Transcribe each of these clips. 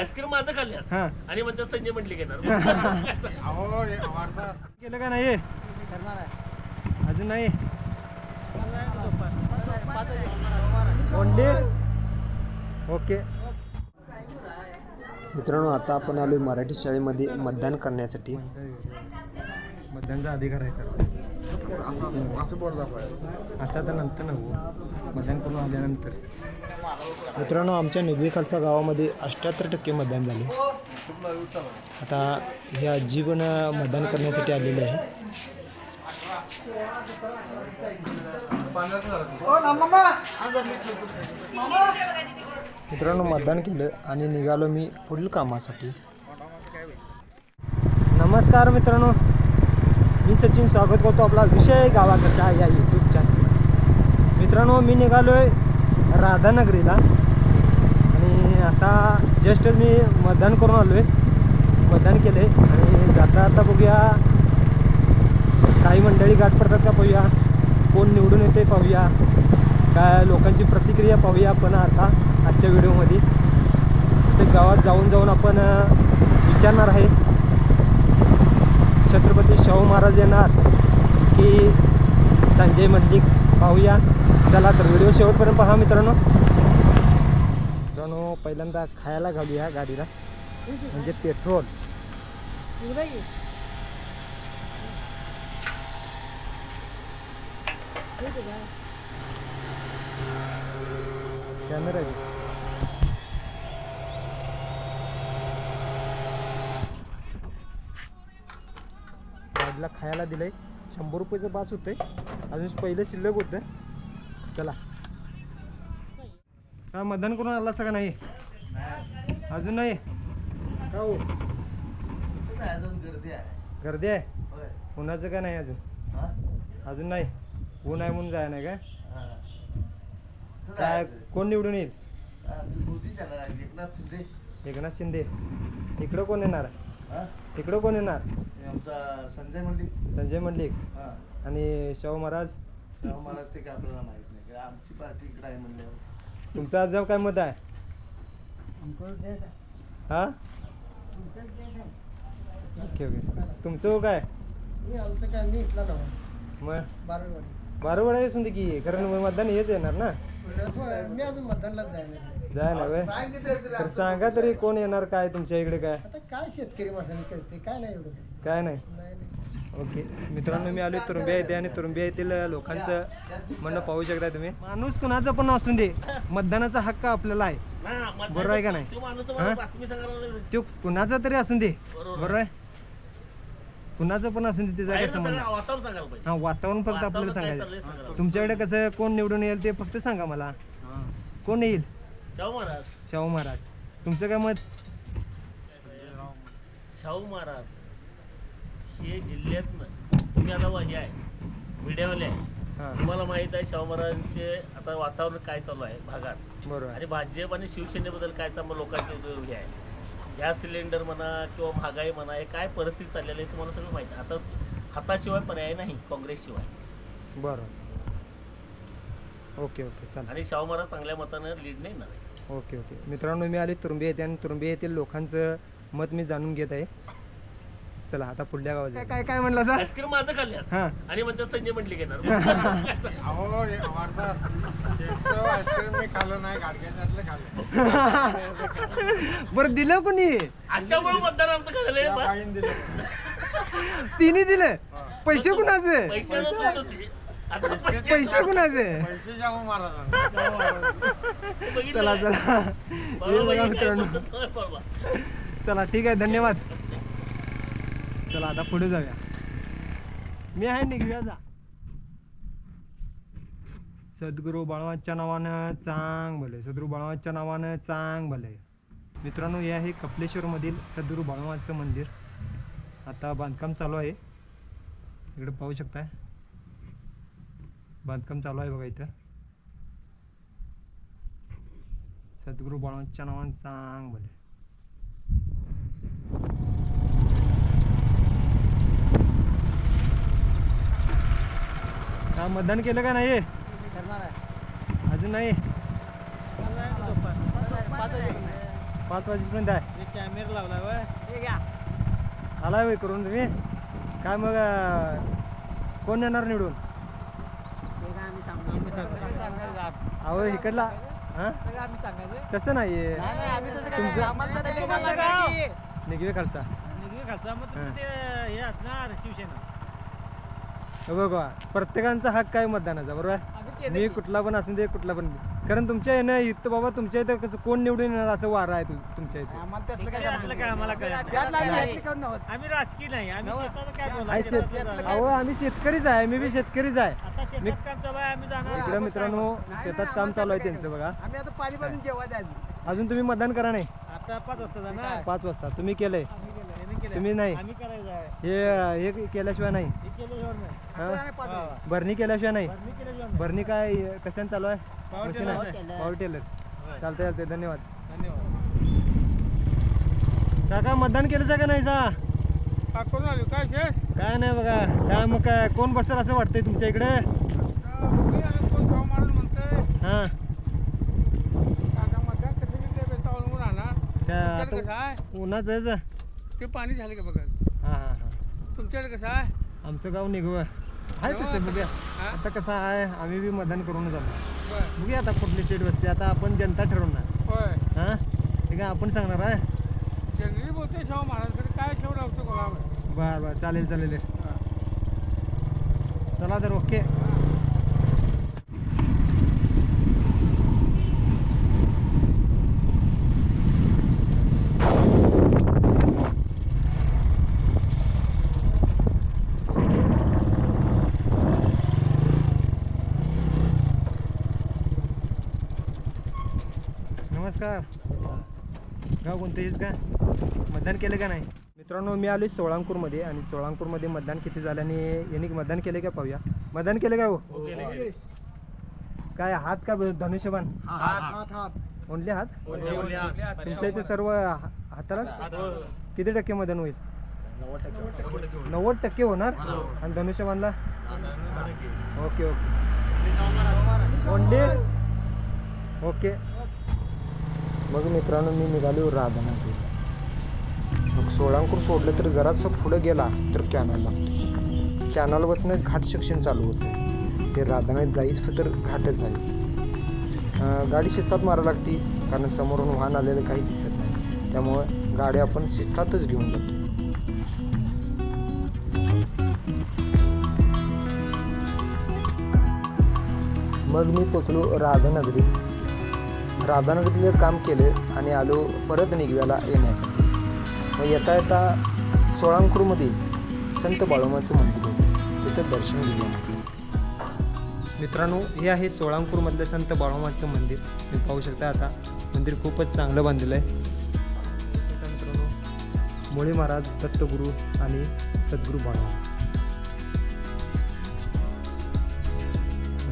Ice cream माझं खाल्ल्यात. हा. आणि म्हणतात संजय म्हटली घेणार केलं का नाही अजून नाही? Only okay. मित्रांनो आता आपण आलो मराठी शाळेमध्ये मतदान करण्यासाठी. मतदानचा अधिकार आहे सर. असं तर नंतर नव्हू मतदान करून आल्यानंतर. मित्रांनो आमच्या निगवी खालसा गावामध्ये अठ्ठ्याहत्तर टक्के मतदान झाले. आता हे आजी पण मतदान करण्यासाठी आलेले आहे. मित्रांनो मतदान केलं आणि निघालो मी पुढील कामासाठी. नमस्कार मित्रांनो. मी सचिन स्वागत करतो आपला विषय गावाकडच्या या यूट्यूब चॅनल मित्रांनो मी निघालो आहे राधानगरीला. आणि आता जस्टच मी मतदान करून आलो आहे मतदान केलं आहे आणि जाता आता बघूया. काही मंडळी गाठ पडतात का पाहूया. कोण निवडून येते पाहूया. काय लोकांची प्रतिक्रिया पाहूया आपण आता आजच्या व्हिडिओमध्ये ते गावात जाऊन जाऊन आपण विचारणार आहे. छत्रपती शाहू महाराज येणार की संजय मंदिर पाहूया. चला तर व्हिडिओ शेवटपर्यंत पहा मित्रांनो. मित्रांनो पहिल्यांदा खायला घालूया गाडीला. म्हणजे पेट्रोल. कॅमेरा गाडीला खायला दिलंय. शंभर रुपयाचं बास होतंय. अजून पहिलं शिल्लक होतं. चला. का मतदान करून आला सगळं नाही? अजून नाही? का हो? गर्दी आहे? कोणाचं का नाही अजून? अजून नाही? ऊन आहे म्हणून जाय नाही का? काय कोण निवडून येईल? एकनाथ शिंदे. इकडं कोण येणार? इकडं कोण येणार? आमचा संजय मंडलिक. संजय मंडलिक. हा. आणि शाहू महाराज? शाहू महाराज ते काय आपल्याला माहीत नाही. कारण आमची पार्टी इकडे आहे म्हणल्यावर. तुमचं आज काय मत आहे? हा? Okay okay. तुमचं हो काय? मी आमचं काय मी इथला नव्हता मग? बारावी बारा वेळा येसून दे की कारण मतदान हेच येणार ना. मी अजून मतदानलाच जायला जाय ना व्हय. तर सांगा तरी कोण येणार काय तुमच्या इकडे काय? आता काय शेतकरी माणसाने करते काय नाही एवढं काही. काय नाही. ओके. मित्रांनो मी आलो तुरुंबिया येते आणि तुरुंबिया येथील लोकांचं म्हणणं पाहू शकता तुम्ही. माणूस कुणाचा पण असून दे मतदानाचा हक्क आपल्याला आहे. बरोबर आहे का नाही? तो कुणाचा तरी असून दे. बरोबर. आहे? कुणाचं पण असून दे त्याचा काय संबंध हा वातावरण फक्त आपल्याला सांगायचं तुमच्याकडे कसं कोण निवडून येईल ते फक्त सांगा मला. कोण येईल? शाहू महाराज. शाहू महाराज. तुमचं काय मत? शाहू महाराज. हे जिल्ह्यातनं तुम्ही आता हे आहे मीडियावाले आहे. हा. तुम्हाला माहीत आहे शाहू महाराजांचे आता वातावरण काय चालू आहे भागात? बरोबर. आणि भाजप आणि शिवसेनेबद्दल काय चालू लोकांचे हे आहे गॅस सिलेंडर म्हणा किंवा महागाई म्हणा हे काय परिस्थिती चाललेली आहे तुम्हाला सगळं माहिती आहे. आता हाताशिवाय पर्याय नाही काँग्रेसशिवाय. बरं ओके ओके चालेल. आणि शाहू महाराज चांगल्या मतानं लीड नाही येणार आहे. Okay okay. मित्रांनो मी आले तुरुंबी येते आणि तुरुंबी येथील लोकांचं मत मी जाणून घेत आहे. चला आता पुढल्या गावात काय काय काय म्हणलं सर? आईस्क्रीम माझं खाल्ल्यात हां. आणि म्हणतात संजय म्हटली घेणार. अहो हे आवडतं. केकचं आईस्क्रीम मी खाल्लं नाही गाडग्याच्यातलं खाल्लं. बरं दिलं कोणी? अशामुळे मतदान आमचं त्या झालंय बाईने दिलं. तिने दिलं. पैसे कुणाचे? पैसे नसत होते आता पैसे कुणाचे? पैसे शाहू महाराजांना. बघितलं चला काय? चला. हे बघा काय. चला ठीक आहे धन्यवाद. चला आता पुढे जाऊया. मी आहे निघूया जा. सद्गुरू बाळवाच्या नावानं चांग भले सद्गुरू बाळवाच्या नावानं चांग भले. मित्रांनो हे आहे कपलेश्वरमधील सद्गुरू बाळवाचं मंदिर. आता बांधकाम चालू आहे. इकडे पाहू शकताय. बांधकाम चालू आहे बघा इथं. सद्गुरू बाळवाच्या नावानं चांग भले. हा मतदान केलं का नाही? अजून नाही? पाच वाजेपर्यंत आहे. कॅमेरा लावलाय आलाय होय करून तुम्ही? काय मग कोण येणार निवडून? अहो इकडला. हा? तसं नाही निघवे खालचा. खालचा. मग हां. ते हे असणार शिवसेना. बघा प्रत्येकांचा हक्क आहे मतदानाचा बरोबर? आहे? मी कुठला पण असून दे कुठला पण. कारण तुमच्या येणं इथं बाबा तुमच्या इथं कसं कोण निवडून येणार असं वारं आहे तु- तुमच्या इथे. त्यातलं काय आम्हाला कळत आम्ही राजकीय नाही. आम्ही शेताचं काय आहे बोलायचं शेत शेतातलं जरा. अहो आम्ही शेतकरीच आहे मी बी शेतकरीच आहे. आता शेतात काम चालू आहे आम्ही जाणार. इकडं मित्रांनो शेतात काम चालू आहे त्यांचं बघा. आम्ही आता पाणी पाजून जायचं अजून. तुम्ही मतदान करा नाही. आता पाच वाजता जाणार. पाच वाजता. तुम्ही केलंय. तुम्ही नाही. आम्ही करायचं आहे. हे हे केल्याशिवाय नाही. हे केल्याशिवाय नाही. हा? हा. भरणी केल्याशिवाय नाही. भरणी केल्याशिवाय नाही. भरणी काय कशाने चालू आहे? Power machine tiller. आहे? पॉवर टेलर चालतंय चालतंय. धन्यवाद. धन्यवाद. काका मतदान केलं का नाही सा? कोण आलो? काय शेष काय नाही बघा. काय मग काय कोण बसेल असं वाटतंय तुमच्या इकडे? कोण म्हणतोय. हा. काका मतदान कसं घेतलंय बेतावून आणा. त्या तुमच्याकडे कसं आता आहे उन्हाचं ते पाणी झालं का बघा? हा हा हा. तुमच्याकडे कसं आहे? आमचं गाव निघव. आहे तसं बघूया. हा? आता कसं आहे आम्ही बी मतदान करूनच आलो बरं बघूया आता कुठली सीट बसते. आता आपण जनता ठरवणार. होय. हा? ते काय आपण सांगणार आहे. जनरली बोलते शाहू महाराजकडे काय शेव लावतो बघा बरं. बरं चालेल चालेल. चला तर ओके. नमस्कार गाव कोणतं हेच का? मतदान केलं का नाही? मित्रांनो मी आलो सोळांकूरमध्ये आणि सोळांकूरमध्ये मतदान किती झालं आणि यांनी मतदान केले का पाहूया. मतदान केलं का हो? काय हात का धनुष्यबाण? हात ओनली हात? तुमच्या इथे सर्व हा- हातालाच? किती टक्के मतदान होईल? नव्वद टक्के. होणार? आणि धनुष्यबाणला? Okay okay. ओनली? ओके. मग मित्रांनो मी निघालो राधानगरीला. मग सोळांकूर सोडलं तर जरासं पुढं गेला तर कॅनल लागतो. कॅनलपासून घाट शिक्षण चालू होतं. ते राधानगरी जाईच तर घाटच आहे. गाडी शिस्तात मारा लागती कारण समोरून वाहन आलेलं काही दिसत नाही. त्यामुळं गाडी आपण शिस्तातच घेऊन जातो. मग मी पोचलो राधानगरी. राधानगरीला काम केलं आणि आलो परत निघव्याला येण्यासाठी. मग येता येता सोळांकूरमध्ये संत बाळोमाचं मंदिर होतं. तिथं दर्शन घेऊन होते मित्रांनो हे आहे सोळांकूरमधलं संत बाळोमाचं मंदिर. तुम्ही पाहू शकता आता मंदिर खूपच चांगलं बांधलेलं आहे. मित्रांनो मुळे महाराज दत्तगुरू आणि सद्गुरू बाळोमा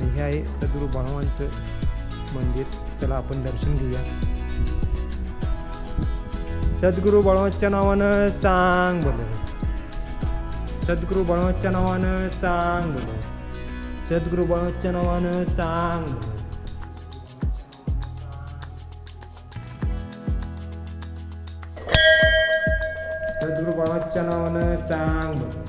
हे आहे सद्गुरू बाळोमांचं मंदिर. चला आपण दर्शन घेऊया. सद्गुरू बळवंतच्या नावानं चांग बोल सद्गुरू बळवंतच्या नावानं चांग बोल सद्गुरू बळवंतच्या नावानं चांग बोल सद्गुरू बाळोमाच्या नावानं चांग बोल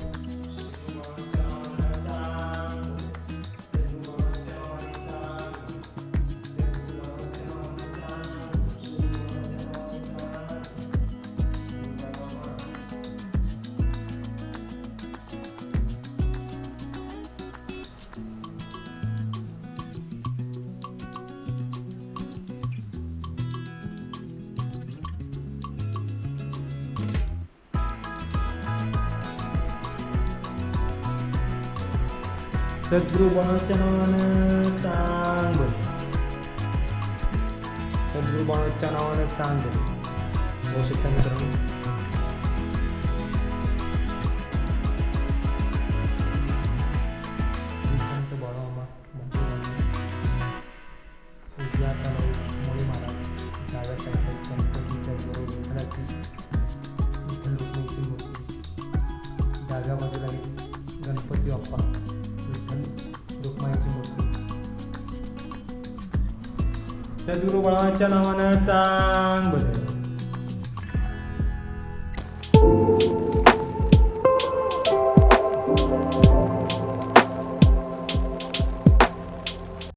सद्गुरू बाळाच्या नावानं चांग बोल सद्गुरू बाळाच्या नावानं चांग बोल होऊ शकता मित्रांनो श्री संत गणपती बाप्पा विठ्ठल रुक्माईची मूर्ती. सद्गुरू बाळाच्या नावानं चांग बदल